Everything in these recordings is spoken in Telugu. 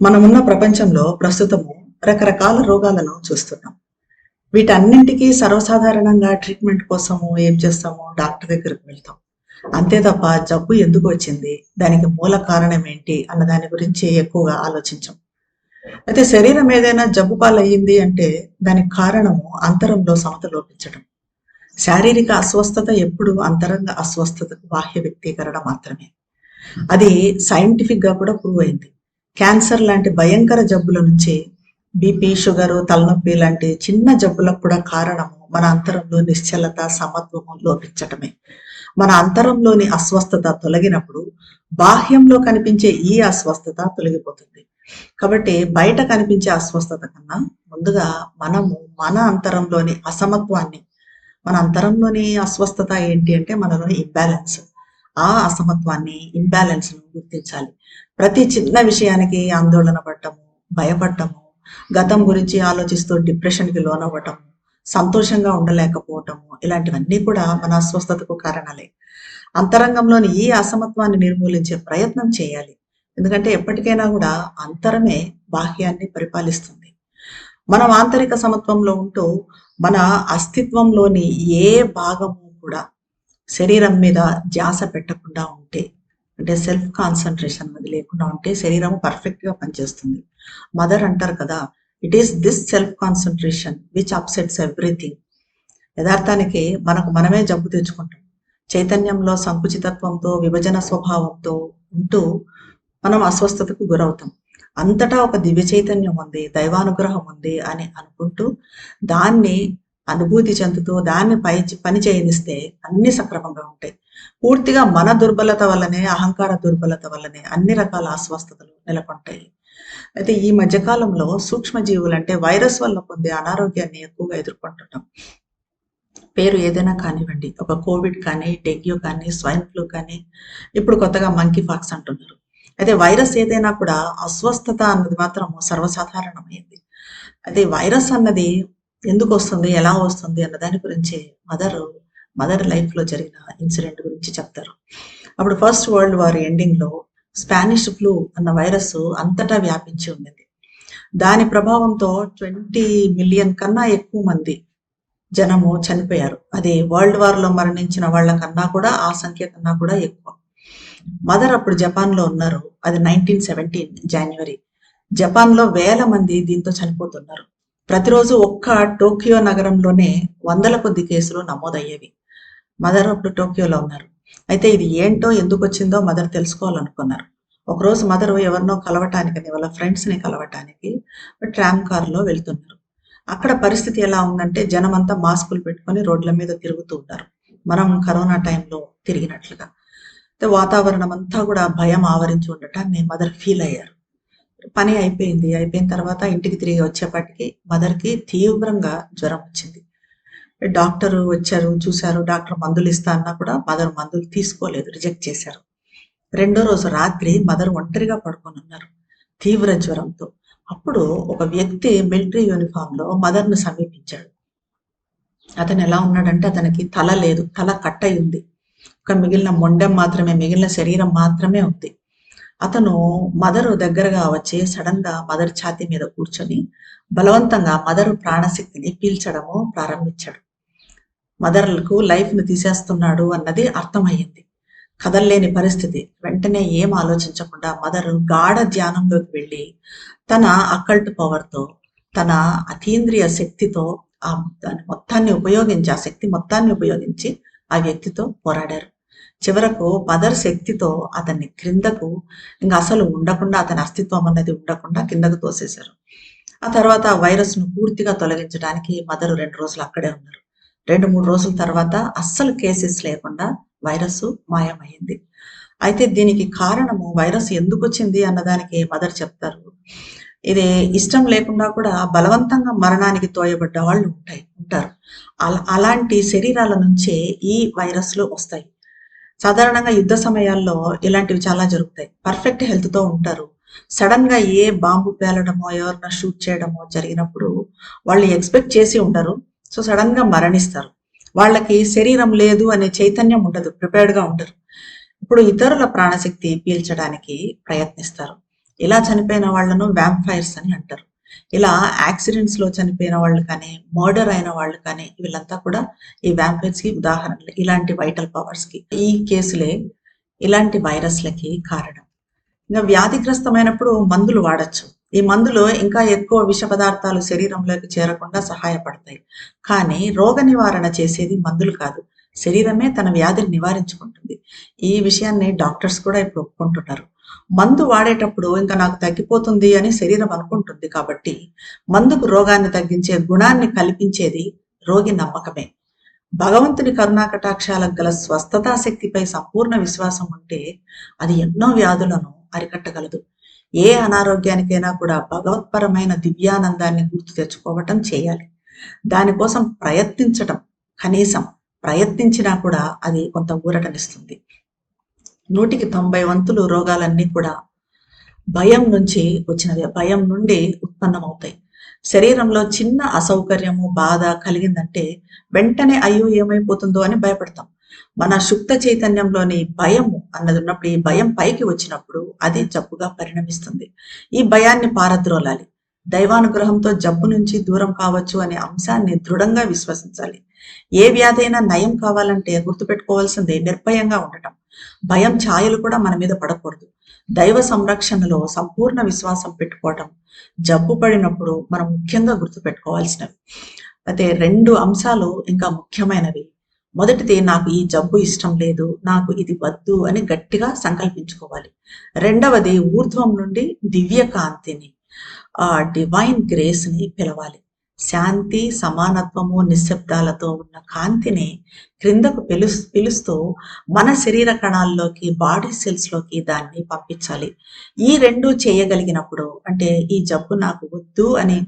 మనమున్న ప్రపంచంలో ప్రస్తుతము రకరకాల రోగాలను చూస్తున్నాం. వీటన్నింటికీ సర్వసాధారణంగా ట్రీట్మెంట్ కోసము ఏం చేస్తాము? డాక్టర్ దగ్గరికి వెళ్తాం. అంతే తప్ప జబ్బు ఎందుకు వచ్చింది? దానికి మూల కారణం ఏంటి? అన్న దాని గురించి ఎక్కువగా ఆలోచించం. అయితే శరీరం ఏదైనా జబ్బు పాలయ్యింది అంటే దానికి కారణము అంతరంలో సమత లోపించడం శారీరక అస్వస్థత ఎప్పుడు అంతరంగ అస్వస్థతకు బాహ్య వ్యక్తీకరణ మాత్రమే. అది సైంటిఫిక్గా కూడా ప్రూవ్ అయింది. క్యాన్సర్ లాంటి భయంకర జబ్బుల నుంచి బీపీ షుగర్ తలనొప్పి లాంటి చిన్న జబ్బులకు కూడా కారణము మన అంతరంలో నిశ్చలత సమత్వము లోపించటమే. మన అంతరంలోని అస్వస్థత తొలగినప్పుడు బాహ్యంలో కనిపించే ఈ అస్వస్థత తొలగిపోతుంది. కాబట్టి బయట కనిపించే అస్వస్థత కన్నా ముందుగా మనము మన అంతరంలోని అసమత్వాన్ని మన అంతరంలోని అస్వస్థత ఏంటి అంటే మనలోని ఇంబ్యాలెన్స్ ఆ అసమత్వాన్ని ఇంబ్యాలెన్స్ను గుర్తించాలి. ప్రతి చిన్న విషయానికి ఆందోళన పడటము భయపడటము గతం గురించి ఆలోచిస్తూ డిప్రెషన్కి లోనవ్వటము సంతోషంగా ఉండలేకపోవటము ఇలాంటివన్నీ కూడా మన అస్వస్థతకు కారణాలే. అంతరంగంలోని ఈ అసమత్వాన్ని నిర్మూలించే ప్రయత్నం చేయాలి. ఎందుకంటే ఎప్పటికైనా కూడా అంతరమే బాహ్యాన్ని పరిపాలిస్తుంది. మనం ఆంతరిక సమత్వంలో ఉంటూ మన అస్తిత్వంలోని ఏ భాగము కూడా శరీరం మీద ధ్యాస పెట్టకుండా ఉంటే అంటే సెల్ఫ్ కాన్సన్ట్రేషన్ అది లేకుండా ఉంటే శరీరం పర్ఫెక్ట్గా పనిచేస్తుంది. మదర్ అంటారు కదా it is this self concentration which upsets everything యథార్థానికి మనకు మనమే జబ్బు తెచ్చుకుంటాం. చైతన్యంలో సంకుచితత్వంతో విభజన స్వభావంతో ఉంటూ మనం అస్వస్థతకు గురవుతాం. అంతటా ఒక దివ్య చైతన్యం ఉంది దైవానుగ్రహం ఉంది అని అనుకుంటూ దాన్ని అనుభూతి చెందుతూ దాన్ని పై పని చేయనిస్తే అన్ని సక్రమంగా ఉంటాయి. పూర్తిగా మన దుర్బలత వల్లనే అహంకార దుర్బలత వల్లనే అన్ని రకాల అస్వస్థతలు నెలకొంటాయి. అయితే ఈ మధ్య కాలంలో సూక్ష్మ జీవులు అంటే వైరస్ వల్ల పొందే అనారోగ్యాన్ని ఎక్కువగా ఎదుర్కొంటున్నాం పేరు ఏదైనా కానివ్వండి ఒక కోవిడ్ కానీ డెంగ్యూ కానీ స్వైన్ ఫ్లూ కానీ ఇప్పుడు కొత్తగా మంకీ ఫాక్స్ అంటున్నారు. అయితే వైరస్ ఏదైనా కూడా అస్వస్థత అన్నది మాత్రం సర్వసాధారణమైంది. అయితే వైరస్ అన్నది ఎందుకు వస్తుంది ఎలా వస్తుంది అన్న దాని గురించి మదర్ మదర్ లైఫ్లో జరిగిన ఇన్సిడెంట్ గురించి చెప్తారు. అప్పుడు ఫస్ట్ వరల్డ్ వార్ ఎండింగ్లో స్పానిష్ ఫ్లూ అన్న వైరస్ అంతటా వ్యాపించి ఉండేది. దాని ప్రభావంతో ట్వంటీ మిలియన్ కన్నా ఎక్కువ మంది జనము చనిపోయారు. అది వరల్డ్ వార్లో మరణించిన వాళ్ళ కన్నా కూడా ఆ సంఖ్య కన్నా కూడా ఎక్కువ. మదర్ అప్పుడు జపాన్లో ఉన్నారు. అది నైన్టీన్ సెవెంటీన్ జనవరి జపాన్లో వేల మంది దీంతో చనిపోతున్నారు. ప్రతిరోజు ఒక్క టోక్యో నగరంలోనే వందల కొద్ది కేసులు నమోదయ్యేవి. మదర్ అప్పుడు టోక్యోలో ఉన్నారు. అయితే ఇది ఏంటో ఎందుకు వచ్చిందో మదర్ తెలుసుకోవాలనుకున్నారు. ఒకరోజు మదర్ ఎవరినో కలవటానికి వాళ్ళ ఫ్రెండ్స్ని కలవటానికి ట్రామ్ కార్లో వెళ్తున్నారు. అక్కడ పరిస్థితి ఎలా ఉందంటే జనం అంతా మాస్కులు పెట్టుకొని రోడ్ల మీద తిరుగుతూ ఉంటారు. మనం కరోనా టైంలో తిరిగినట్లుగా. అయితే వాతావరణం అంతా కూడా భయం ఆవరించి ఉండటాన్ని మదర్ ఫీల్ అయ్యారు. పని అయిపోయింది. అయిపోయిన తర్వాత ఇంటికి తిరిగి వచ్చేపాటికి మదర్కి తీవ్రంగా జ్వరం వచ్చింది. డాక్టర్ వచ్చారు చూశారు డాక్టర్ మందులు ఇస్తా అన్నా కూడా మదర్ మందులు తీసుకోలేదు రిజెక్ట్ చేశారు. రెండో రోజు రాత్రి మదర్ ఒంటరిగా పడుకొని ఉన్నారు తీవ్ర జ్వరంతో. అప్పుడు ఒక వ్యక్తి మిలిటరీ యూనిఫామ్లో మదర్ సమీపించాడు. అతను ఎలా ఉన్నాడంటే అతనికి తల లేదు తల కట్ ఉంది. ఒక మిగిలిన మొండెం మాత్రమే మిగిలిన శరీరం మాత్రమే ఉంది. అతను మదరు దగ్గరగా వచ్చి సడన్గా మదర్ ఛాతీ మీద కూర్చొని బలవంతంగా మదరు ప్రాణశక్తిని పీల్చడము ప్రారంభించాడు. మదర్లకు లైఫ్ను తీసేస్తున్నాడు అన్నది అర్థమయ్యింది. కదల్లేని పరిస్థితి. వెంటనే ఏం ఆలోచించకుండా మదర్ గాఢ ధ్యానంలోకి వెళ్ళి తన అకల్ట్ పవర్తో తన అతీంద్రియ శక్తితో ఆ దాని మొత్తాన్ని ఉపయోగించి ఆ శక్తి మొత్తాన్ని ఉపయోగించి ఆ వ్యక్తితో పోరాడారు. చివరకు మదర్ శక్తితో అతన్ని క్రిందకు ఇంకా అసలు ఉండకుండా అతని అస్తిత్వం అనేది ఉండకుండా కిందకు తోసేశారు. ఆ తర్వాత ఆ వైరస్ను పూర్తిగా తొలగించడానికి మదర్ రెండు రోజులు అక్కడే ఉన్నారు. రెండు మూడు రోజుల తర్వాత అస్సలు కేసెస్ లేకుండా వైరస్ మాయమైంది. అయితే దీనికి కారణము వైరస్ ఎందుకు వచ్చింది అన్నదానికి మదర్ చెప్తారు. ఇది ఇష్టం లేకుండా కూడా బలవంతంగా మరణానికి తోయబడ్డ వాళ్ళు ఉంటాయి ఉంటారు. అలాంటి శరీరాల నుంచే ఈ వైరస్లు వస్తాయి. సాధారణంగా యుద్ధ సమయాల్లో ఇలాంటివి చాలా జరుగుతాయి. పర్ఫెక్ట్ హెల్త్తో ఉంటారు. సడన్గా ఏ బాంబు పేలడమో ఎవరిన షూట్ చేయడమో జరిగినప్పుడు వాళ్ళు ఎక్స్పెక్ట్ చేసి ఉండరు. సో సడన్గా మరణిస్తారు. వాళ్ళకి శరీరం లేదు అనే చైతన్యం ఉండదు ప్రిపేర్డ్గా ఉండరు. ఇప్పుడు ఇతరుల ప్రాణశక్తి పీల్చడానికి ప్రయత్నిస్తారు. ఇలా చనిపోయిన వాళ్ళను వ్యాంఫైర్స్ అని అంటారు. ఇలా యాక్సిడెంట్స్లో చనిపోయిన వాళ్ళు కానీ మర్డర్ అయిన వాళ్ళు కానీ వీళ్ళంతా కూడా ఈ వ్యాంఫైర్స్కి ఉదాహరణలు ఇలాంటి వైటల్ పవర్స్కి. ఈ కేసులే ఇలాంటి వైరస్లకి కారణం. ఇంకా వ్యాధిగ్రస్తమైనప్పుడు మందులు వాడచ్చు. ఈ మందులు ఇంకా ఎక్కువ విష పదార్థాలు శరీరంలోకి చేరకుండా సహాయపడతాయి. కానీ రోగ నివారణ చేసేది మందులు కాదు. శరీరమే తన వ్యాధిని నివారించుకుంటుంది. ఈ విషయాన్ని డాక్టర్స్ కూడా ఇప్పుడు ఒప్పుకుంటున్నారు మందు వాడేటప్పుడు ఇంకా నాకు తగ్గిపోతుంది అని శరీరం అనుకుంటుంది కాబట్టి మందుకు రోగాన్ని తగ్గించే గుణాన్ని కల్పించేది రోగి నమ్మకమే. భగవంతుని కరుణాకటాక్షాలకు గల స్వస్థతా శక్తిపై సంపూర్ణ విశ్వాసం ఉంటే అది ఎన్నో వ్యాధులను అరికట్టగలదు. ఏ అనారోగ్యానికైనా కూడా భగవత్పరమైన దివ్యానందాన్ని గుర్తు తెచ్చుకోవటం చేయాలి. దానికోసం ప్రయత్నించటం కనీసం ప్రయత్నించినా కూడా అది కొంత ఊరటనిస్తుంది. నూటికి తొంభై వంతులు రోగాలన్నీ కూడా భయం నుంచి వచ్చినవి. భయం నుండి ఉత్పన్నమవుతాయి. శరీరంలో చిన్న అసౌకర్యము బాధ కలిగిందంటే వెంటనే అయ్యో ఏమైపోతుందో అని భయపడతాం. మన సుప్త చైతన్యంలోని భయం అన్నది ఉన్నప్పుడు ఈ భయం పైకి వచ్చినప్పుడు అది జబ్బుగా పరిణమిస్తుంది. ఈ భయాన్ని పారద్రోలాలి. దైవానుగ్రహంతో జబ్బు నుంచి దూరం కావచ్చు అనే అంశాన్ని దృఢంగా విశ్వసించాలి. ఏ వ్యాధి అయినా నయం కావాలంటే గుర్తుపెట్టుకోవాల్సింది నిర్భయంగా ఉండటం. భయం ఛాయలు కూడా మన మీద పడకూడదు. దైవ సంరక్షణలో సంపూర్ణ విశ్వాసం పెట్టుకోవటం జబ్బు పడినప్పుడు మనం ముఖ్యంగా గుర్తుపెట్టుకోవాల్సినవి. అయితే రెండు అంశాలు ఇంకా ముఖ్యమైనవి. మొదటిది నాకు ఈ జబ్బు ఇష్టం లేదు నాకు ఇది వద్దు అని గట్టిగా సంకల్పించుకోవాలి. రెండవది ఊర్ధ్వం నుండి దివ్య కాంతిని ఆ డివైన్ గ్రేస్ని పిలవాలి. శాంతి సమానత్వము నిశ్శబ్దాలతో ఉన్న కాంతిని క్రిందకు పిలు పిలుస్తూ మన శరీర కణాల్లోకి బాడీ సెల్స్లోకి దాన్ని పంపించాలి. ఈ రెండు చేయగలిగినప్పుడు అంటే ఈ జబ్బు నాకు వద్దు అని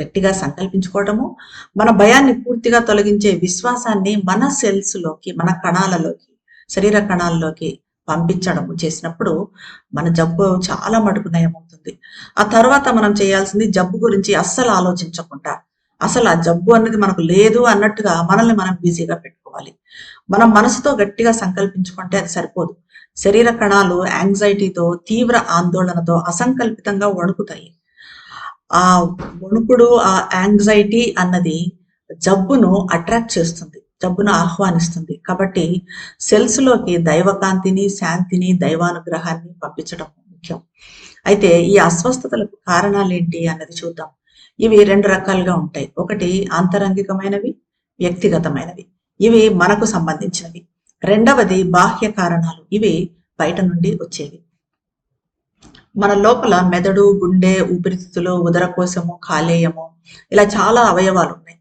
గట్టిగా సంకల్పించుకోవటము మన భయాన్ని పూర్తిగా తొలగించే విశ్వాసాన్ని మన సెల్స్లోకి మన కణాలలోకి శరీర కణాల్లోకి పంపించడము చేసినప్పుడు మన జబ్బు చాలా మటుకు నయమవుతుంది. ఆ తర్వాత మనం చేయాల్సింది జబ్బు గురించి అస్సలు ఆలోచించకుండా అసలు ఆ జబ్బు అనేది మనకు లేదు అన్నట్టుగా మనల్ని మనం బిజీగా పెట్టుకోవాలి. మనం మనసుతో గట్టిగా సంకల్పించుకుంటే అది సరిపోదు. శరీర కణాలు యాంగ్జైటీతో తీవ్ర ఆందోళనతో అసంకల్పితంగా వణుకుతాయి. ఆ వణుకుడు ఆ యాంగ్జైటీ అన్నది జబ్బును అట్రాక్ట్ చేస్తుంది జబ్బును ఆహ్వానిస్తుంది. కాబట్టి సెల్స్లోకి దైవకాంతిని శాంతిని దైవానుగ్రహాన్ని పంపించడం ముఖ్యం. అయితే ఈ అస్వస్థతలకు కారణాలు ఏంటి అన్నది చూద్దాం. ఇవి రెండు రకాలుగా ఉంటాయి. ఒకటి ఆంతరంగికమైనవి వ్యక్తిగతమైనవి. ఇవి మనకు సంబంధించినవి. రెండవది బాహ్య కారణాలు. ఇవి బయట నుండి వచ్చేవి. మన లోపల మెదడు గుండె ఊపిరితిత్తులు ఉదరకోశము కాలేయము ఇలా చాలా అవయవాలు ఉన్నాయి.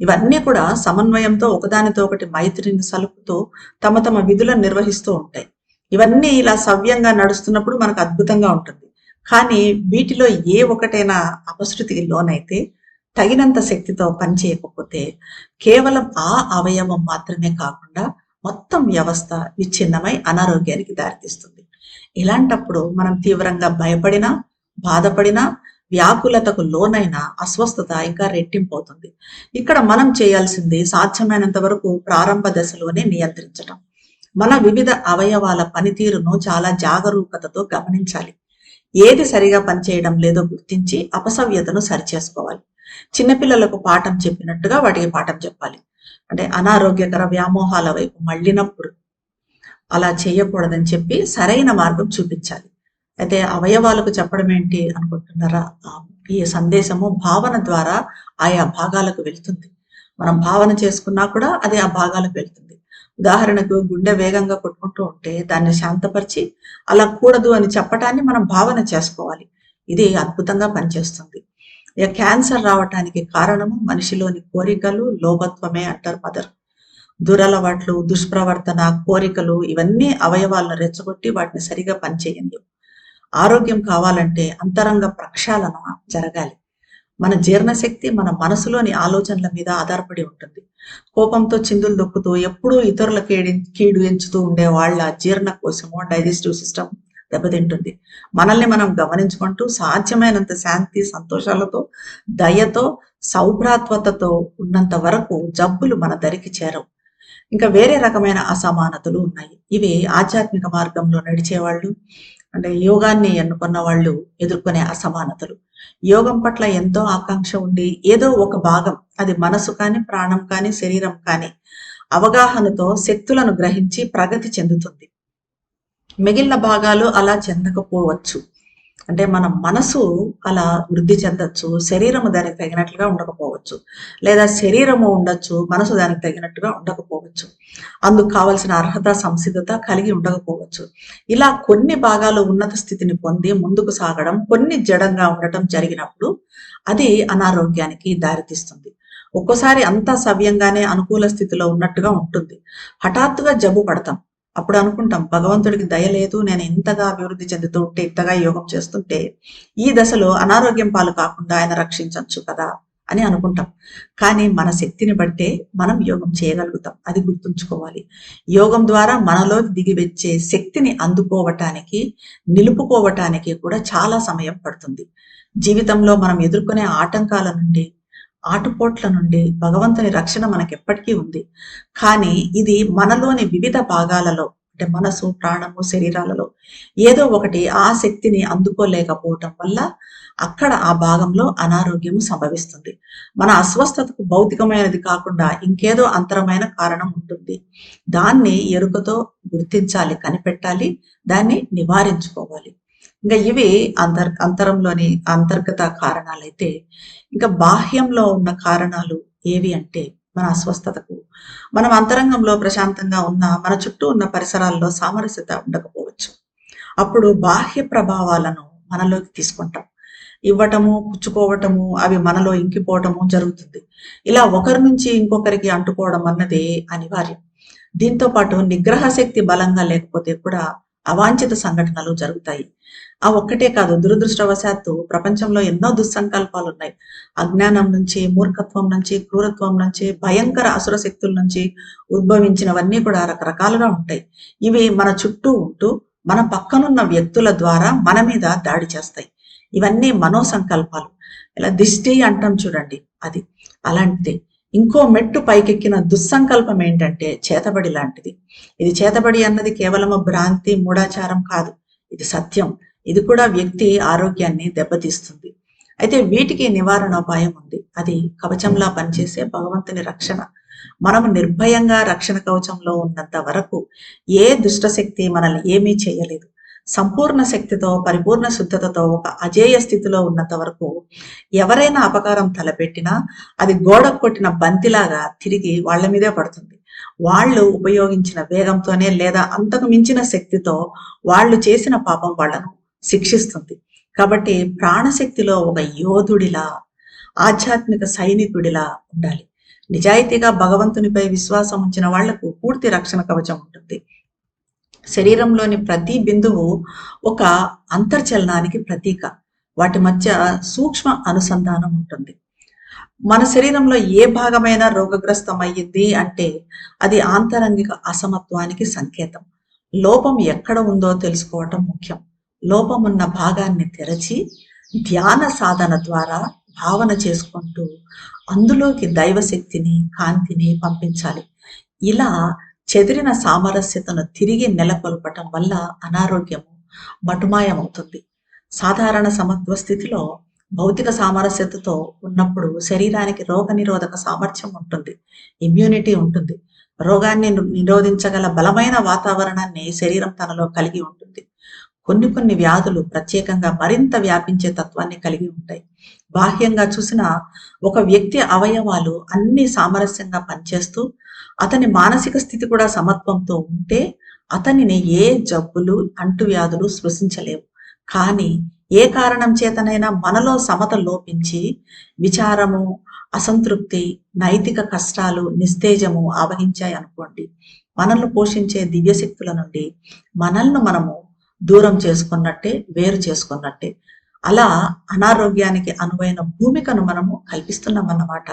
ఇవన్నీ కూడా సమన్వయంతో ఒకదానితో ఒకటి మైత్రిని సలుపుతూ తమ తమ విధులను నిర్వహిస్తూ ఉంటాయి. ఇవన్నీ ఇలా సవ్యంగా నడుస్తున్నప్పుడు మనకు అద్భుతంగా ఉంటుంది. కానీ వీటిలో ఏ ఒకటైనా అపశృతికి లోనైతే తగినంత శక్తితో పనిచేయకపోతే కేవలం ఆ అవయవం మాత్రమే కాకుండా మొత్తం వ్యవస్థ విచ్ఛిన్నమై అనారోగ్యానికి దారితీస్తుంది. ఇలాంటప్పుడు మనం తీవ్రంగా భయపడినా బాధపడినా వ్యాకులతకు లోనైన అస్వస్థత ఇంకా రెట్టింపవుతుంది. ఇక్కడ మనం చేయాల్సింది సాధ్యమైనంత వరకు ప్రారంభ దశలోనే నియంత్రించటం. మన వివిధ అవయవాల పనితీరును చాలా జాగరూకతతో గమనించాలి. ఏది సరిగా పనిచేయడం లేదో గుర్తించి అపసవ్యతను సరిచేసుకోవాలి. చిన్నపిల్లలకు పాఠం చెప్పినట్టుగా వాటికి పాఠం చెప్పాలి. అంటే అనారోగ్యకర వ్యామోహాల వైపు మళ్ళినప్పుడు అలా చేయకూడదని చెప్పి సరైన మార్గం చూపించాలి. అయితే అవయవాలకు చెప్పడం ఏంటి అనుకుంటున్నారా? ఈ సందేశము భావన ద్వారా ఆయా భాగాలకు వెళ్తుంది. మనం భావన చేసుకున్నా కూడా అది ఆ భాగాలకు వెళ్తుంది. ఉదాహరణకు గుండె వేగంగా కొట్టుకుంటూ ఉంటే దాన్ని శాంతపరిచి అలా కూడదు అని చెప్పటాన్ని మనం భావన చేసుకోవాలి. ఇది అద్భుతంగా పనిచేస్తుంది. ఇక క్యాన్సర్ రావటానికి కారణము మనిషిలోని కోరికలు లోభత్వమే అంటారు మదర్. దురలవాట్లు దుష్ప్రవర్తన కోరికలు ఇవన్నీ అవయవాలను రెచ్చగొట్టి వాటిని సరిగా పనిచేయండి ఆరోగ్యం కావాలంటే అంతరంగ ప్రక్షాళన జరగాలి. మన జీర్ణశక్తి మన మనసులోని ఆలోచనల మీద ఆధారపడి ఉంటుంది. కోపంతో చిందులు దొక్కుతూ ఎప్పుడూ ఇతరుల కీడి కీడు ఎంచుతూ ఉండే వాళ్ళ జీర్ణ కోశము డైజెస్టివ్ సిస్టమ్ దెబ్బతింటుంది. మనల్ని మనం గమనించుకుంటూ సాధ్యమైనంత శాంతి సంతోషాలతో దయతో సౌభ్రాత్వతతో ఉన్నంత వరకు జబ్బులు మన దరికి చేరవు. ఇంకా వేరే రకమైన అసమానతలు ఉన్నాయి. ఇవి ఆధ్యాత్మిక మార్గంలో నడిచేవాళ్ళు అంటే యోగాన్ని ఎన్నుకున్న వాళ్ళు ఎదుర్కొనే అసమానతలు. యోగం పట్ల ఎంతో ఆకాంక్ష ఉండి ఏదో ఒక భాగం అది మనసు కానీ ప్రాణం కానీ శరీరం కానీ అవగాహనతో శక్తులను గ్రహించి ప్రగతి చెందుతుంది. మిగిలిన భాగాలు అలా చెందకపోవచ్చు. అంటే మన మనసు అలా వృద్ధి చెందొచ్చు శరీరము దానికి తగినట్లుగా ఉండకపోవచ్చు. లేదా శరీరము ఉండొచ్చు మనసు దానికి తగినట్టుగా ఉండకపోవచ్చు. అందుకు కావలసిన అర్హత సంసిద్ధత కలిగి ఉండకపోవచ్చు. ఇలా కొన్ని భాగాలు ఉన్నత స్థితిని పొంది ముందుకు సాగడం కొన్ని జడంగా ఉండటం జరిగినప్పుడు అది అనారోగ్యానికి దారితీస్తుంది. ఒక్కోసారి అంతా సవ్యంగానే అనుకూల స్థితిలో ఉన్నట్టుగా ఉంటుంది. హఠాత్తుగా జబ్బు పడతాం. అప్పుడు అనుకుంటాం భగవంతుడికి దయ లేదు నేను ఇంతగా అభివృద్ధి చెందుతూ ఉంటే ఇంతగా యోగం చేస్తుంటే ఈ దశలో అనారోగ్యం పాలు కాకుండా ఆయన రక్షించవచ్చు కదా అని అనుకుంటాం. కానీ మన శక్తిని బట్టే మనం యోగం చేయగలుగుతాం. అది గుర్తుంచుకోవాలి. యోగం ద్వారా మనలో దిగి వచ్చే శక్తిని అందుకోవటానికి నిలుపుకోవటానికి కూడా చాలా సమయం పడుతుంది. జీవితంలో మనం ఎదుర్కొనే ఆటంకాల నుండి ఆటుపోట్ల నుండి భగవంతుని రక్షణ మనకి ఎప్పటికీ ఉంది. కానీ ఇది మనలోని వివిధ భాగాలలో అంటే మనసు ప్రాణము శరీరాలలో ఏదో ఒకటి ఆ శక్తిని అందుకోలేకపోవటం వల్ల అక్కడ ఆ భాగంలో అనారోగ్యము సంభవిస్తుంది. మన అస్వస్థతకు భౌతికమైనది కాకుండా ఇంకేదో అంతరమైన కారణం ఉంటుంది. దాన్ని ఎరుకతో గుర్తించాలి కనిపెట్టాలి దాన్ని నివారించుకోవాలి. ఇంకా ఇవి అంతర్ అంతరంలోని అంతర్గత కారణాలైతే ఇంకా బాహ్యంలో ఉన్న కారణాలు ఏవి అంటే మన అస్వస్థతకు. మనం అంతరంగంలో ప్రశాంతంగా ఉన్న మన చుట్టూ ఉన్న పరిసరాల్లో సామరస్యత ఉండకపోవచ్చు. అప్పుడు బాహ్య ప్రభావాలను మనలోకి తీసుకుంటాం. ఇవ్వటము పుచ్చుకోవటము అవి మనలో ఇంకిపోవటము జరుగుతుంది. ఇలా ఒకరి నుంచి ఇంకొకరికి అంటుకోవడం అన్నది అనివార్యం. దీంతో పాటు నిగ్రహ శక్తి బలంగా లేకపోతే కూడా అవాంఛిత సంఘటనలు జరుగుతాయి. ఆ ఒక్కటే కాదు దురదృష్టవశాత్తు ప్రపంచంలో ఎన్నో దుస్సంకల్పాలు ఉన్నాయి. అజ్ఞానం నుంచి మూర్ఖత్వం నుంచి క్రూరత్వం నుంచి భయంకర అసుర శక్తుల నుంచి ఉద్భవించినవన్నీ కూడా రకరకాలుగా ఉంటాయి. ఇవి మన చుట్టూ ఉంటూ మన పక్కనున్న వ్యక్తుల ద్వారా మన మీద దాడి చేస్తాయి. ఇవన్నీ మనో సంకల్పాలు ఇలా దిష్టి అంటాం చూడండి అది. అలాంటిది ఇంకో మెట్టు పైకెక్కిన దుస్సంకల్పం ఏంటంటే చేతబడి లాంటిది. ఇది చేతబడి అన్నది కేవలము భ్రాంతి మూఢాచారం కాదు. ఇది సత్యం. ఇది కూడా వ్యక్తి ఆరోగ్యాన్ని దెబ్బతీస్తుంది. అయితే వీటికి నివారణోపాయం ఉంది. అది కవచంలా పనిచేసే భగవంతుని రక్షణ. మనం నిర్భయంగా రక్షణ కవచంలో ఉన్నంత వరకు ఏ దుష్టశక్తి మనల్ని ఏమీ చేయలేదు. సంపూర్ణ శక్తితో పరిపూర్ణ శుద్ధతతో ఒక అజేయ స్థితిలో ఉన్నంత వరకు ఎవరైనా అపకారం తలపెట్టినా అది గోడ కొట్టిన బంతిలాగా తిరిగి వాళ్ళ మీదే పడుతుంది. వాళ్ళు ఉపయోగించిన వేగంతోనే లేదా అంతకు మించిన శక్తితో వాళ్ళు చేసిన పాపం వాళ్ళను శిక్షిస్తుంది. కాబట్టి ప్రాణశక్తిలో ఒక యోధుడిలా ఆధ్యాత్మిక సైనికుడిలా ఉండాలి. నిజాయితీగా భగవంతునిపై విశ్వాసం ఉంచిన వాళ్ళకు పూర్తి రక్షణ కవచం ఉంటుంది. శరీరంలోని ప్రతి బిందువు ఒక అంతర్చలనానికి ప్రతీక. వాటి మధ్య సూక్ష్మ అనుసంధానం ఉంటుంది. మన శరీరంలో ఏ భాగమైనా రోగగ్రస్తం అయ్యింది అంటే అది ఆంతరంగిక అసమత్వానికి సంకేతం. లోపం ఎక్కడ ఉందో తెలుసుకోవటం ముఖ్యం. లోపమున్న భాగాన్ని తెరచి ధ్యాన సాధన ద్వారా భావన చేసుకుంటూ అందులోకి దైవశక్తిని కాంతిని పంపించాలి. ఇలా చెదిరిన సామరస్యతను తిరిగి నెలకొల్పటం వల్ల అనారోగ్యము మటుమాయమవుతుంది. సాధారణ సమత్వ స్థితిలో భౌతిక సామరస్యతతో ఉన్నప్పుడు శరీరానికి రోగ నిరోధక సామర్థ్యం ఉంటుంది ఇమ్యూనిటీ ఉంటుంది. రోగాన్ని నిరోధించగల బలమైన వాతావరణాన్ని శరీరం తనలో కలిగి ఉంటుంది. కొన్ని కొన్ని వ్యాధులు ప్రత్యేకంగా మరింత వ్యాపించే తత్వాన్ని కలిగి ఉంటాయి. బాహ్యంగా చూసిన ఒక వ్యక్తి అవయవాలు అన్ని సామరస్యంగా పనిచేస్తూ అతని మానసిక స్థితి కూడా సమత్వంతో ఉంటే అతనిని ఏ జబ్బులు అంటువ్యాధులు స్పృశించలేవు. కానీ ఏ కారణం చేతనైనా మనలో సమత లోపించి విచారము అసంతృప్తి నైతిక కష్టాలు నిస్తేజము ఆవహించాయి అనుకోండి. మనల్ని పోషించే దివ్యశక్తుల నుండి మనల్ని మనము దూరం చేసుకున్నట్టే వేరు చేసుకున్నట్టే. అలా అనారోగ్యానికి అనువైన భూమికను మనము కల్పిస్తున్నాం అన్నమాట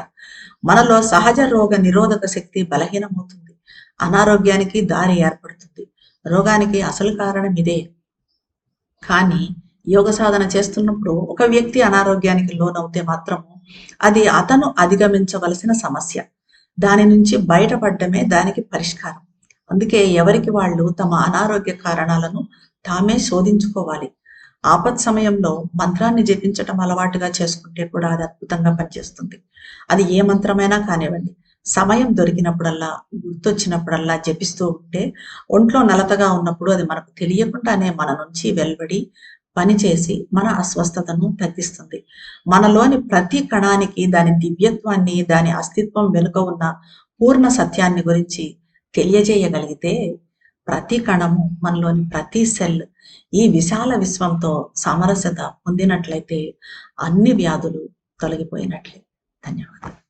మనలో సహజ రోగ నిరోధక శక్తి బలహీనమవుతుంది. అనారోగ్యానికి దారి ఏర్పడుతుంది. రోగానికి అసలు కారణం ఇదే. కానీ యోగ సాధన చేస్తున్నప్పుడు ఒక వ్యక్తి అనారోగ్యానికి లోనవుతే మాత్రము అది అతను అధిగమించవలసిన సమస్య. దాని నుంచి బయటపడటమే దానికి పరిష్కారం. అందుకే ఎవరికి వాళ్ళు తమ అనారోగ్య కారణాలను తామే శోధించుకోవాలి. ఆపత్ సమయంలో మంత్రాన్ని జపించటం అలవాటుగా చేసుకుంటే కూడా అది అద్భుతంగా పనిచేస్తుంది. అది ఏ మంత్రమైనా కానివ్వండి. సమయం దొరికినప్పుడల్లా గుర్తొచ్చినప్పుడల్లా జపిస్తూ ఉంటే ఒంట్లో నలతగా ఉన్నప్పుడు అది మనకు తెలియకుండానే మన నుంచి వెలువడి పనిచేసి మన అస్వస్థతను తగ్గిస్తుంది. మనలోని ప్రతి కణానికి దాని దివ్యత్వాన్ని దాని అస్తిత్వం వెనుక ఉన్న పూర్ణ సత్యాన్ని గురించి తెలియజేయగలిగితే ప్రతి కణము మనలోని ప్రతి సెల్ ఈ విశాల విశ్వంతో సమరసత పొందినట్లయితే అన్ని వ్యాధులు తొలగిపోయినట్లే. ధన్యవాదాలు.